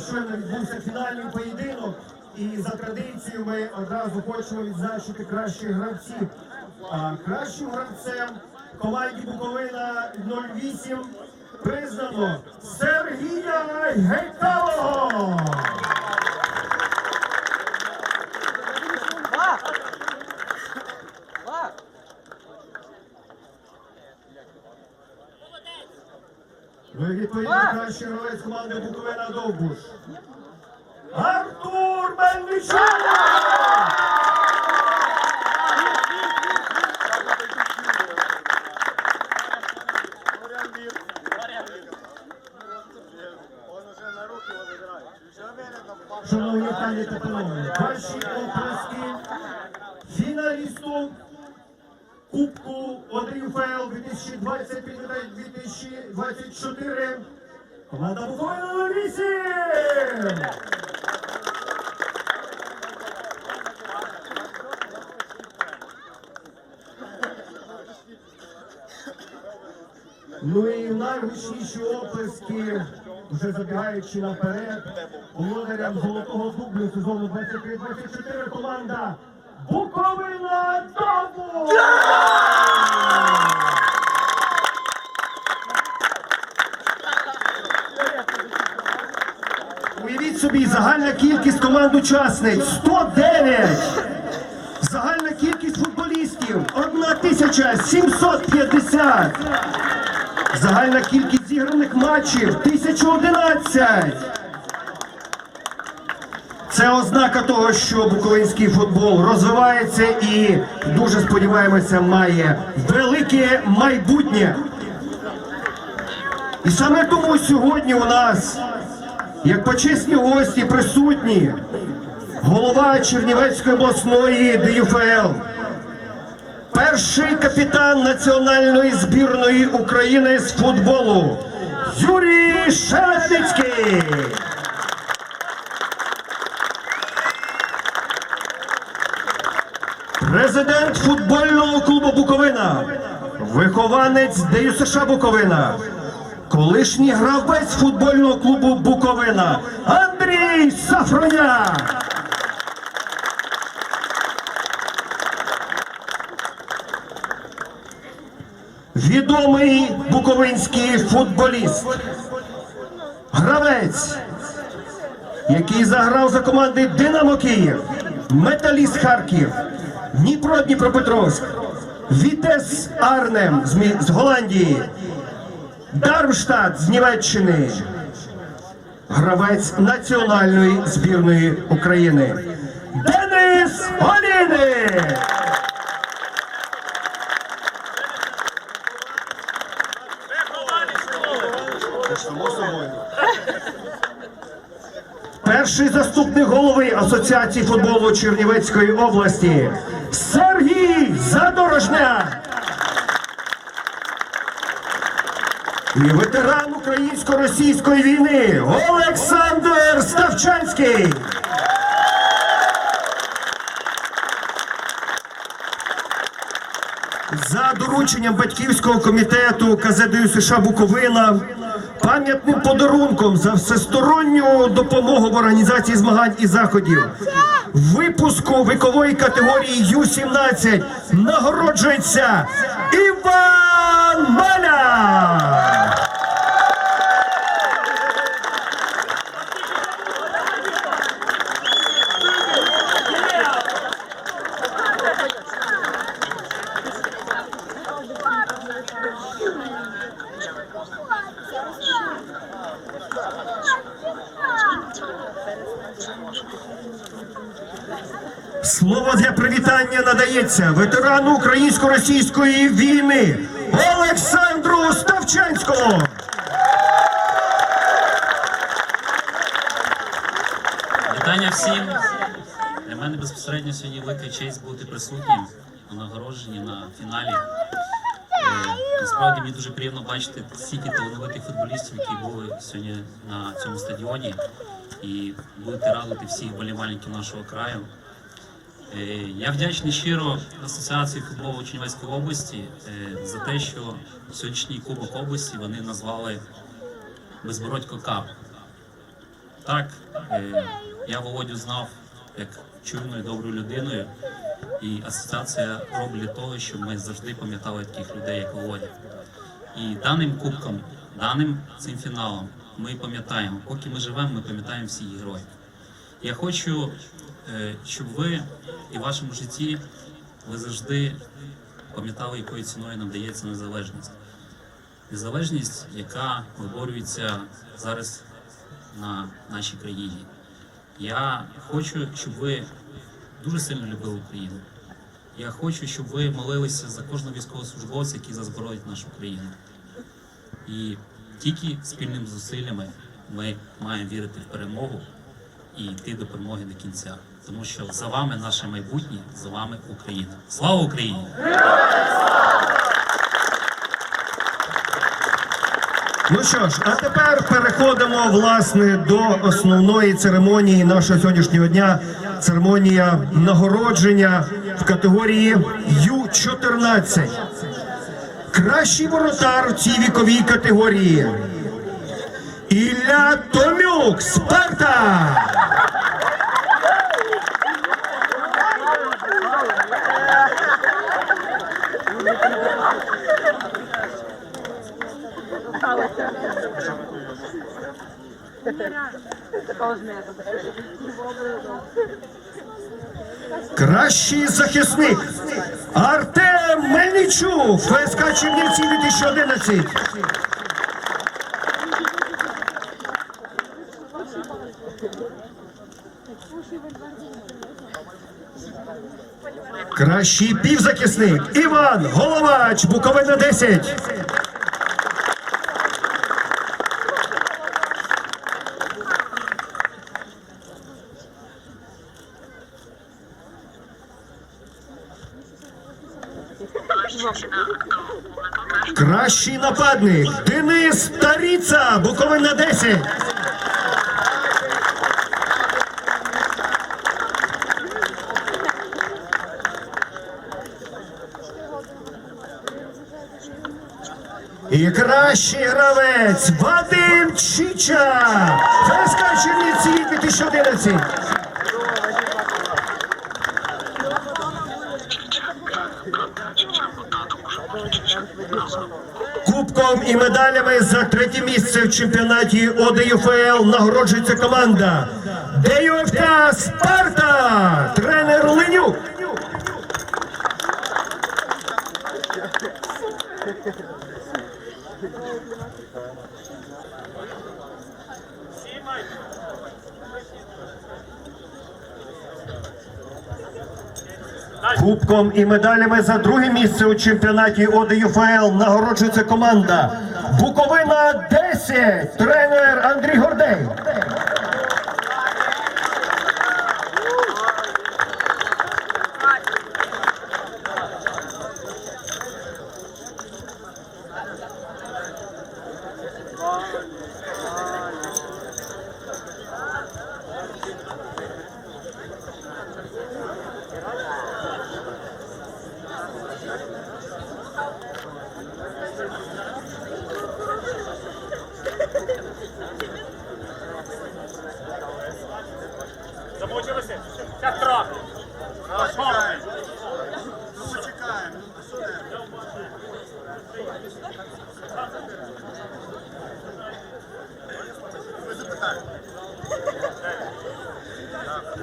Щойно відбувся фінальний поєдинок, і за традицією ми одразу хочемо відзначити кращих гравців. А кращим гравцем команді Буковина 08 признано Сергія Гейкалого. Ну і відповідно кращий гравець команди Буковина Довбуш. Артур Мельниченко! Шановні пані та панове, ваші оплески фіналісту Кубку Одріфел 2025 2024 команда Буквально 8! Ну і найгучніші оплески, вже забігаючи наперед, володарям золотого дублю сезону 23-24 команда Буковина Добу! Команд учасниць 109! Загальна кількість футболістів 1750! Загальна кількість зіграних матчів 1011. Це ознака того, що буковинський футбол розвивається і дуже сподіваємося, має велике майбутнє. І саме тому сьогодні у нас, як почесні гості, присутні голова Чернівецької обласної ДЮФЛ, Перший капітан національної збірної України з футболу Юрій Шелепницький. Президент футбольного клубу Буковина, вихованець ДЮСШ Буковина, колишній гравець футбольного клубу Буковина Андрій Сафроняк. відомий буковинський футболіст, гравець, який заграв за команди Динамо Київ, Металіст Харків, Дніпро Дніпропетровськ, Вітес Арнем з Голландії, Дармштадт з Німеччини, гравець національної збірної України. Денис Оліни! Перший заступник голови Асоціації футболу Чернівецької області Сергій Задорожня. І ветеран українсько-російської війни Олександр Ставчанський. За дорученням батьківського комітету КЗДЮ США Буковина пам'ятним подарунком за всесторонню допомогу в організації змагань і заходів. Випуску вікової категорії Ю-17 нагороджується Іван Маля. Слово для привітання надається ветерану українсько-російської війни Олександру Ставчанському. Вітання всім. Для мене безпосередньо сьогодні велика честь бути присутнім на нагородженні на фіналі. Е, Насправді мені дуже приємно бачити стільки талановитих футболістів, які були сьогодні на цьому стадіоні, і будете радувати всіх болівальників нашого краю. Е, Я вдячний щиро Асоціації футболу Чернівецької області е, за те, що сьогоднішній кубок області вони назвали Безбородько Кап. Так, е, я Володю знав як чуйною, доброю людиною, і асоціація робить для того, щоб ми завжди пам'ятали таких людей, як Володя. І даним кубком, даним цим фіналом ми пам'ятаємо, поки ми живемо, ми пам'ятаємо всіх героїв. Я хочу, е, щоб ви і в вашому житті ви завжди пам'ятали, якою ціною нам дається незалежність. Незалежність, яка виборюється зараз на нашій країні. Я хочу, щоб ви дуже сильно любили Україну. Я хочу, щоб ви молилися за кожного військовослужбовця, який заборонить нашу країну. І тільки спільними зусиллями ми маємо вірити в перемогу і йти до перемоги до кінця. Тому що за вами наше майбутнє, за вами Україна. Слава Україні! Ну що ж, а тепер переходимо власне до основної церемонії нашого сьогоднішнього дня. Церемонія нагородження в категорії Ю-14. Кращий воротар в цій віковій категорії. Ілля Томюк, Спарта! Кращий захисник Артем Мельничук, ФСК Чернівці 2011. Кращий півзахисник Іван Головач, Буковина 10. Кращий нападник Денис Таріца, Буковина 10. І кращий гравець Вадим Чича, ФСК Чернівці 2011. Кубком і медалями за третє місце в чемпіонаті ОДЮФЛ нагороджується команда ДЮФК Спарта, тренер Ленюк. Кубком і медалями за друге місце у чемпіонаті ОДЮФЛ нагороджується команда Буковина 10, тренер Андрій Гордей.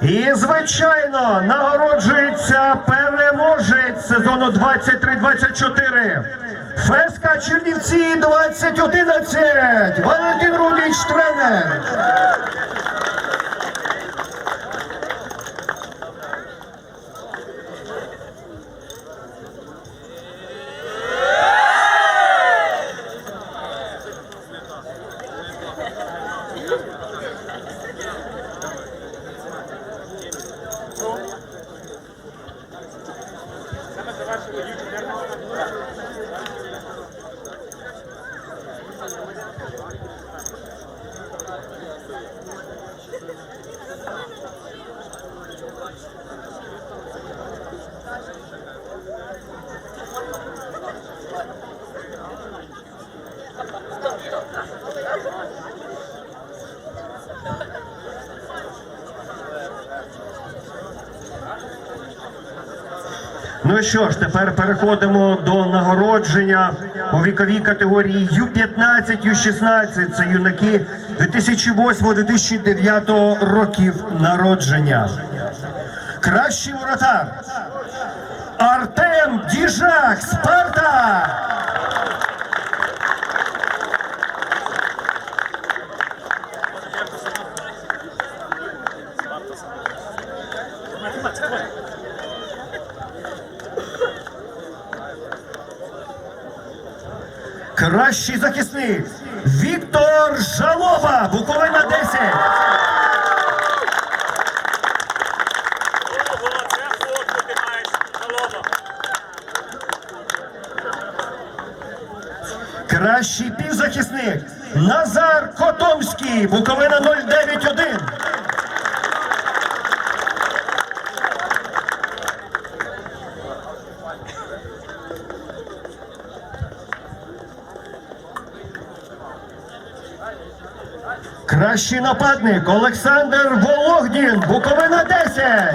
І, звичайно, нагороджується переможець сезону 23-24. ФСК Чернівці 2011. Валентин Рудич, тренер. Well, you Ну що ж, тепер переходимо до нагородження у віковій категорії Ю-15, Ю-16. Це юнаки 2008-2009 років народження. Кращий воротар Артем Діжак, Спарта! Кращий захисник Віктор Жалоба, Буковина 10. Ого, це фотку ти маєш, Солома. Кращий півзахисник Назар Котомський, Буковина 091. Кращий нападник Олександр Вологдін, Буковина 10.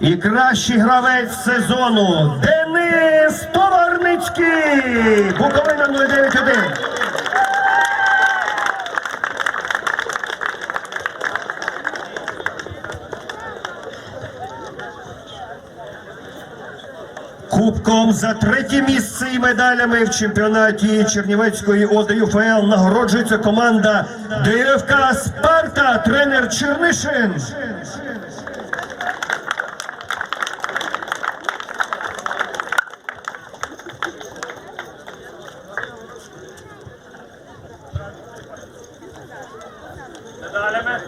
І кращий гравець сезону Денис Товарницький, Буковина 091. Кубком за третє місце і медалями в чемпіонаті Чернівецької ОДЮФЛ нагороджується команда ДФК Спарта, тренер Чернишин. Медалями.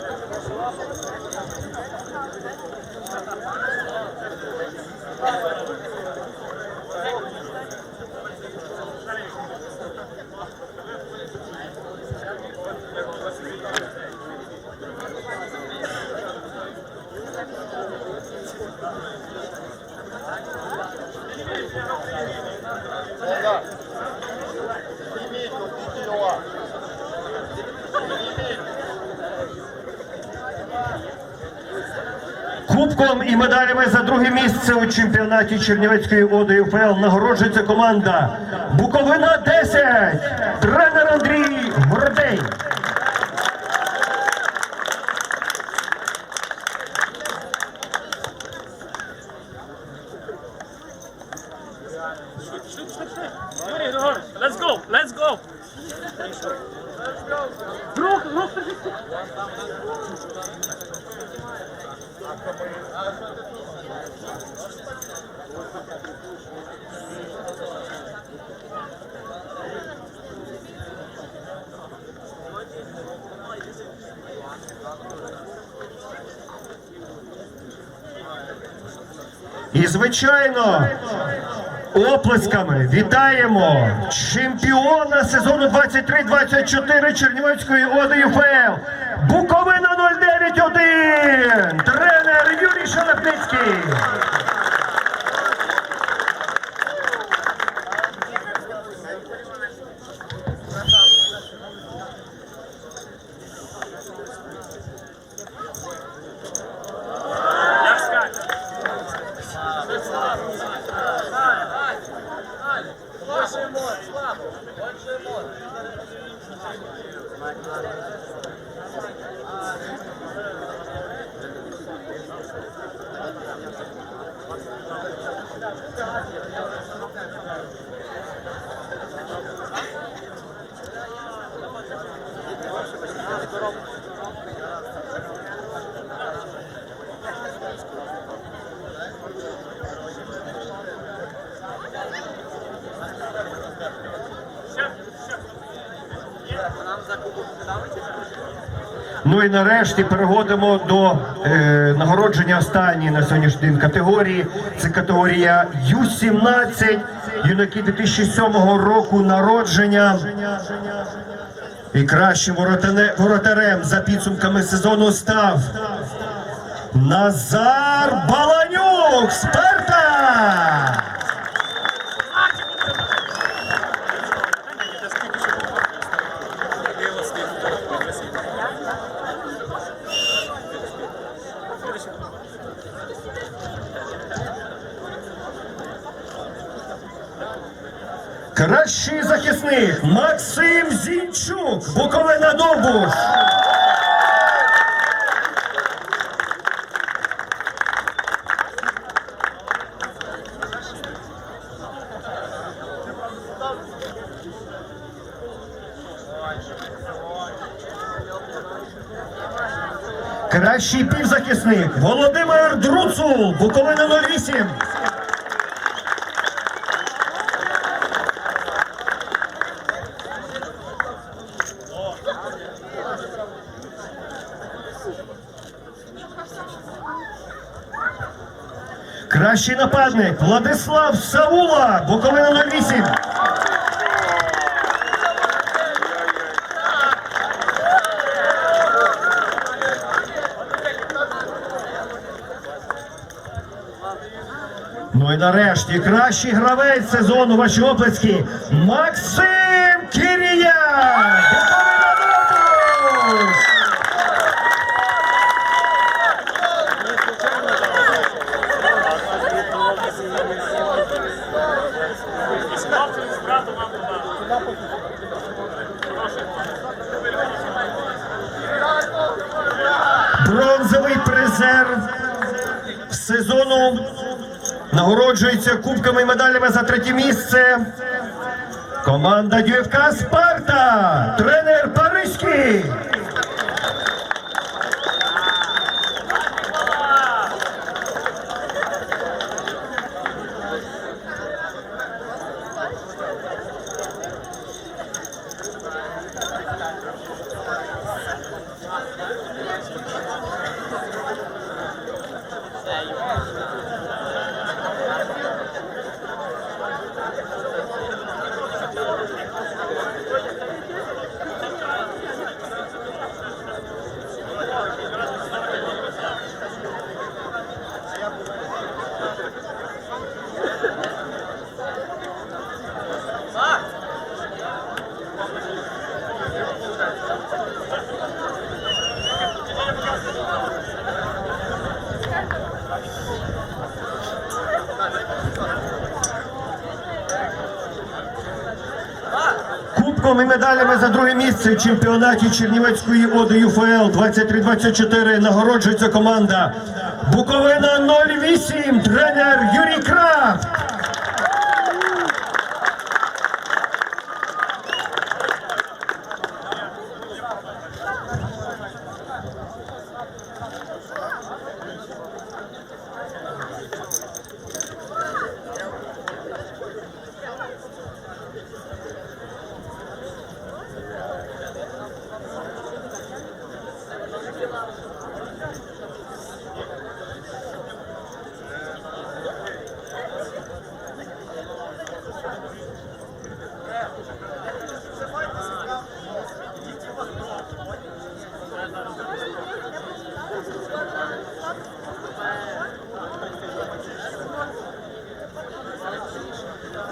Кубком і медалями за друге місце у чемпіонаті Чернівецької ОДЮФЛ нагороджується команда Буковина 10, тренер Андрій Гордей. Let's go, let's go. Рух, рух. І звичайно, оплесками вітаємо чемпіона сезону 23-24 Чернівецької ОДЮФЛ Буковина 091, тренер Юрій Шелепницький. Ну і нарешті переходимо до е, нагородження останньої на сьогоднішній день категорії. Це категорія Ю-17, юнаки 2007 року народження. І кращим воротарем за підсумками сезону став Назар Баланюк, Спарта! Кращий захисник Максим Зінчук, Буковина Довбуш. Кращий півзахисник Володимир Друцул, Буковина 08. Кращий нападник Владислав Саула, Буковина 08. Ну і нарешті кращий гравець сезону ваші оплески Максим Кірія! Буковина Довбуш! І з хлопцем, і з братом вам туди. Бронзовий призер сезону нагороджується кубками і медалями за третє місце. Команда ДЮФК Спарта. Тренер Паризький. Кубком медалями за друге місце в чемпіонаті Чернівецької ОДИ ЮФЛ 23-24 нагороджується команда Буковина 08, тренер Юрій Крафт.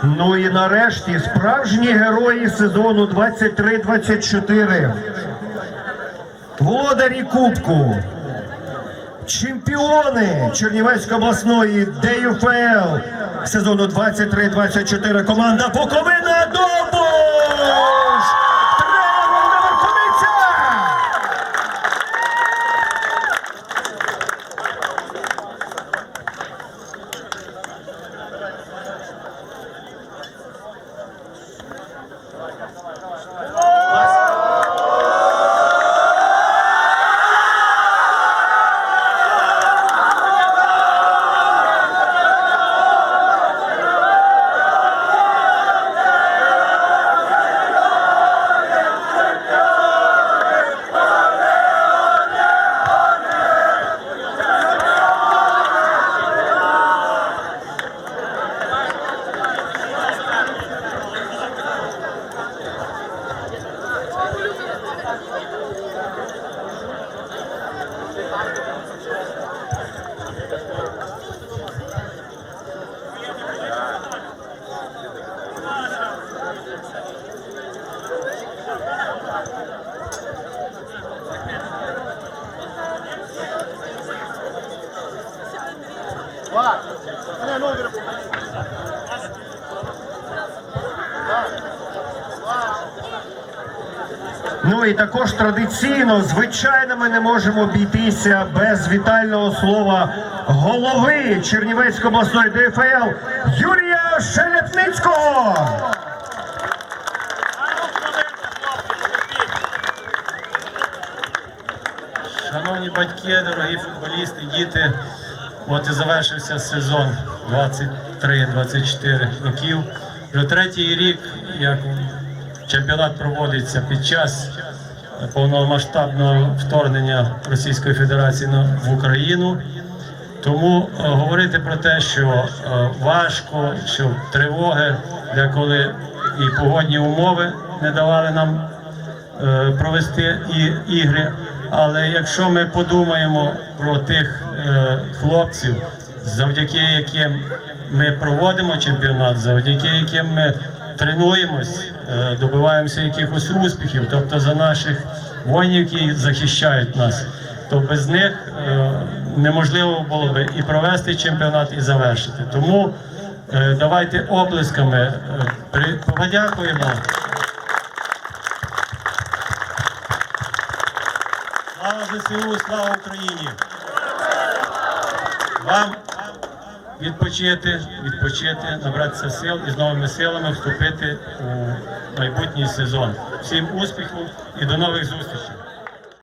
Ну і нарешті справжні герої сезону 23-24. Володарі Кубку. Чемпіони Чернівецької обласної ДЮФЛ сезону 23-24 команда Буковина Довбуш! Тренер Володимир Куниця! Два. Не, ну, Ну і також традиційно, звичайно, ми не можемо обійтися без вітального слова голови Чернівецької обласної ДФЛ Юрія Шелепницького. Шановні батьки, дорогі футболісти, діти, от і завершився сезон 23-24 років. Вже третій рік, як чемпіонат проводиться під час повномасштабного вторгнення Російської Федерації в Україну. Тому е, говорити про те, що е, важко, що тривоги, деколи і погодні умови не давали нам е, провести ігри. Але якщо ми подумаємо про тих хлопців, завдяки яким ми проводимо чемпіонат, завдяки яким ми тренуємось, е, добиваємося якихось успіхів, тобто за наших воїнів, які захищають нас, то без них е, неможливо було би і провести чемпіонат, і завершити. Тому е, давайте оплесками е, подякуємо. Слава ЗСУ, слава Україні! Вам відпочити, відпочити, набратися сил і з новими силами вступити у майбутній сезон. Всім успіху і до нових зустрічей!